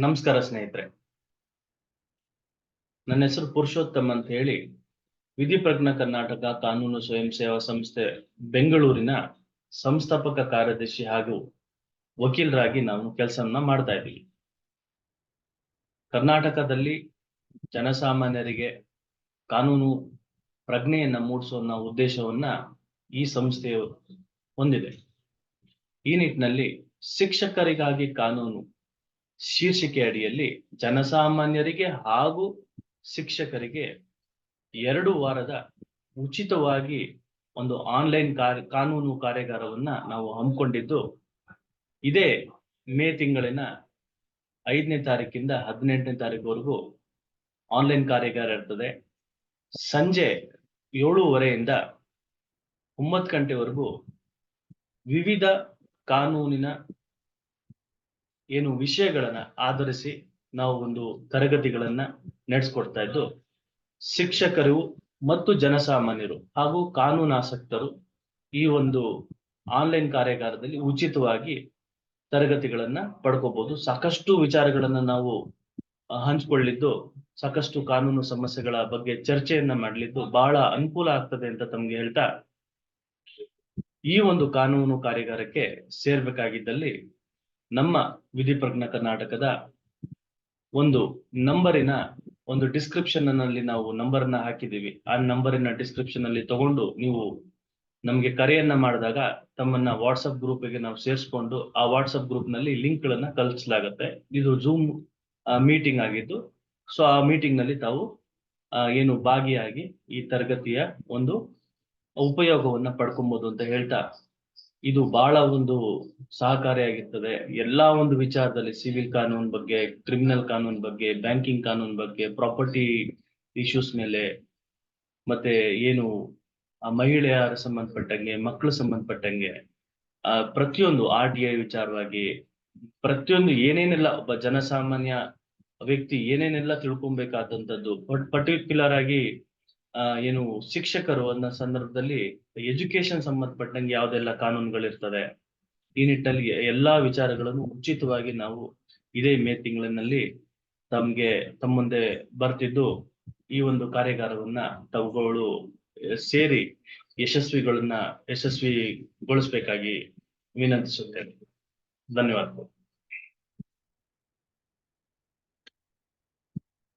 ನಮಸ್ಕಾರ ಸ್ನೇಹಿತರೆ. ನನ್ನ ಹೆಸರು ಪುರುಷೋತ್ತಮ್ ಅಂತ ಹೇಳಿ ವಿಧಿಪ್ರಜ್ಞ ಕರ್ನಾಟಕ ಕಾನೂನು ಸ್ವಯಂ ಸೇವಾ ಸಂಸ್ಥೆ ಬೆಂಗಳೂರಿನ ಸಂಸ್ಥಾಪಕ ಕಾರ್ಯದರ್ಶಿ ಹಾಗೂ ವಕೀಲರಾಗಿ ನಾವು ಕೆಲಸವನ್ನ ಮಾಡ್ತಾ ಇದ್ದೀವಿ. ಕರ್ನಾಟಕದಲ್ಲಿ ಜನಸಾಮಾನ್ಯರಿಗೆ ಕಾನೂನು ಪ್ರಜ್ಞೆಯನ್ನ ಮೂಡಿಸುವ ಉದ್ದೇಶವನ್ನ ಈ ಸಂಸ್ಥೆಯು ಹೊಂದಿದೆ. ಈ ನಿಟ್ಟಿನಲ್ಲಿ ಶಿಕ್ಷಕರಿಗಾಗಿ ಕಾನೂನು ಶೀರ್ಷಿಕೆ ಅಡಿಯಲ್ಲಿ ಜನಸಾಮಾನ್ಯರಿಗೆ ಹಾಗೂ ಶಿಕ್ಷಕರಿಗೆ ಎರಡು ವಾರದ ಉಚಿತವಾಗಿ ಒಂದು ಆನ್ಲೈನ್ ಕಾರ್ಯ, ಕಾನೂನು ಕಾರ್ಯಾಗಾರವನ್ನ ನಾವು ಹಮ್ಮಿಕೊಂಡಿದ್ದು, ಇದೇ ಮೇ ತಿಂಗಳಿನ ಐದನೇ ತಾರೀಕಿಂದ ಹದಿನೆಂಟನೇ ತಾರೀಕುವರೆಗೂ ಆನ್ಲೈನ್ ಕಾರ್ಯಾಗಾರ ಇರ್ತದೆ. ಸಂಜೆ ಏಳೂವರೆಯಿಂದ ಒಂಬತ್ತು ಗಂಟೆವರೆಗೂ ವಿವಿಧ ಕಾನೂನಿನ ಏನು ವಿಷಯಗಳನ್ನ ಆಧರಿಸಿ ನಾವು ಒಂದು ತರಗತಿಗಳನ್ನ ನಡೆಸ್ಕೊಡ್ತಾ ಇದ್ದು, ಶಿಕ್ಷಕರು ಮತ್ತು ಜನಸಾಮಾನ್ಯರು ಹಾಗೂ ಕಾನೂನಾಸಕ್ತರು ಈ ಒಂದು ಆನ್ಲೈನ್ ಕಾರ್ಯಾಗಾರದಲ್ಲಿ ಉಚಿತವಾಗಿ ತರಗತಿಗಳನ್ನ ಪಡ್ಕೋಬಹುದು ಸಾಕಷ್ಟು ವಿಚಾರಗಳನ್ನ ನಾವು ಹಂಚ್ಕೊಳ್ಳಿದ್ದು, ಸಾಕಷ್ಟು ಕಾನೂನು ಸಮಸ್ಯೆಗಳ ಬಗ್ಗೆ ಚರ್ಚೆಯನ್ನ ಮಾಡಲಿದ್ದು ಬಹಳ ಅನುಕೂಲ ಆಗ್ತದೆ ಅಂತ ತಮ್ಗೆ ಹೇಳ್ತಾ, ಈ ಒಂದು ಕಾನೂನು ಕಾರ್ಯಾಗಾರಕ್ಕೆ ಸೇರ್ಬೇಕಾಗಿದ್ದಲ್ಲಿ ನಮ್ಮ ವಿಧಿಪ್ರಜ್ಞ ಕರ್ನಾಟಕದ ಒಂದು ನಂಬರಿನ ಒಂದು ಡಿಸ್ಕ್ರಿಪ್ಷನ್ನಲ್ಲಿ ನಾವು ನಂಬರ್ ಅನ್ನ ಹಾಕಿದೀವಿ ಆ ನಂಬರಿನ ಡಿಸ್ಕ್ರಿಪ್ಷನ್ ಅಲ್ಲಿ ತಗೊಂಡು ನೀವು ನಮ್ಗೆ ಕರೆಯನ್ನ ಮಾಡಿದಾಗ ತಮ್ಮನ್ನ ವಾಟ್ಸಪ್ ಗ್ರೂಪ್ಗೆ ನಾವು ಸೇರಿಸ್ಕೊಂಡು ಆ ವಾಟ್ಸಪ್ ಗ್ರೂಪ್ನಲ್ಲಿ ಲಿಂಕ್ ಗಳನ್ನ ಕಲಿಸಲಾಗುತ್ತೆ ಇದು ಜೂಮ್ ಮೀಟಿಂಗ್ ಆಗಿದ್ದು ಸೊ ಆ ಮೀಟಿಂಗ್ನಲ್ಲಿ ತಾವು ಏನು ಭಾಗಿಯಾಗಿ ಈ ತರಗತಿಯ ಒಂದು ಉಪಯೋಗವನ್ನ ಪಡ್ಕೊಬಹುದು ಅಂತ ಹೇಳ್ತಾ ಇದು ಬಹಳ ಒಂದು ಸಹಕಾರಿಯಾಗಿರ್ತದೆ. ಎಲ್ಲಾ ಒಂದು ವಿಚಾರದಲ್ಲಿ ಸಿವಿಲ್ ಕಾನೂನು ಬಗ್ಗೆ, ಕ್ರಿಮಿನಲ್ ಕಾನೂನು ಬಗ್ಗೆ, ಬ್ಯಾಂಕಿಂಗ್ ಕಾನೂನು ಬಗ್ಗೆ, ಪ್ರಾಪರ್ಟಿ ಇಶ್ಯೂಸ್ ಮೇಲೆ, ಮತ್ತೆ ಏನು, ಆ ಮಹಿಳೆಯರ ಸಂಬಂಧಪಟ್ಟಂಗೆ, ಮಕ್ಕಳು ಸಂಬಂಧಪಟ್ಟಂಗೆ, ಆ ಪ್ರತಿಯೊಂದು ಆರ್ ಟಿ ಐ ವಿಚಾರವಾಗಿ, ಪ್ರತಿಯೊಂದು ಏನೇನೆಲ್ಲ ಒಬ್ಬ ಜನಸಾಮಾನ್ಯ ವ್ಯಕ್ತಿ ಏನೇನೆಲ್ಲ ತಿಳ್ಕೊಬೇಕಾದಂತದ್ದು ಪರ್ಟಿಕ್ಯುಲರ್ ಆಗಿ ಏನು ಶಿಕ್ಷಕರು ಅನ್ನೋ ಸಂದರ್ಭದಲ್ಲಿ ಎಜುಕೇಶನ್ ಸಂಬಂಧಪಟ್ಟಂಗೆ ಯಾವ್ದೆಲ್ಲ ಕಾನೂನುಗಳಿರ್ತದೆ, ಈ ನಿಟ್ಟಲ್ಲಿ ಎಲ್ಲಾ ವಿಚಾರಗಳನ್ನು ಉಚಿತವಾಗಿ ನಾವು ಇದೇ ಮೇ ತಿಂಗಳಿನಲ್ಲಿ ತಮ್ಗೆ ತಮ್ಮ ಮುಂದೆ ಬರ್ತಿದ್ದು ಈ ಒಂದು ಕಾರ್ಯಾಗಾರವನ್ನ ತಾವುಗಳು ಸೇರಿ ಯಶಸ್ವಿಗಳನ್ನ, ಯಶಸ್ವಿಗೊಳಿಸ್ಬೇಕಾಗಿ ವಿನಂತಿಸುತ್ತೇನೆ. ಧನ್ಯವಾದಗಳು.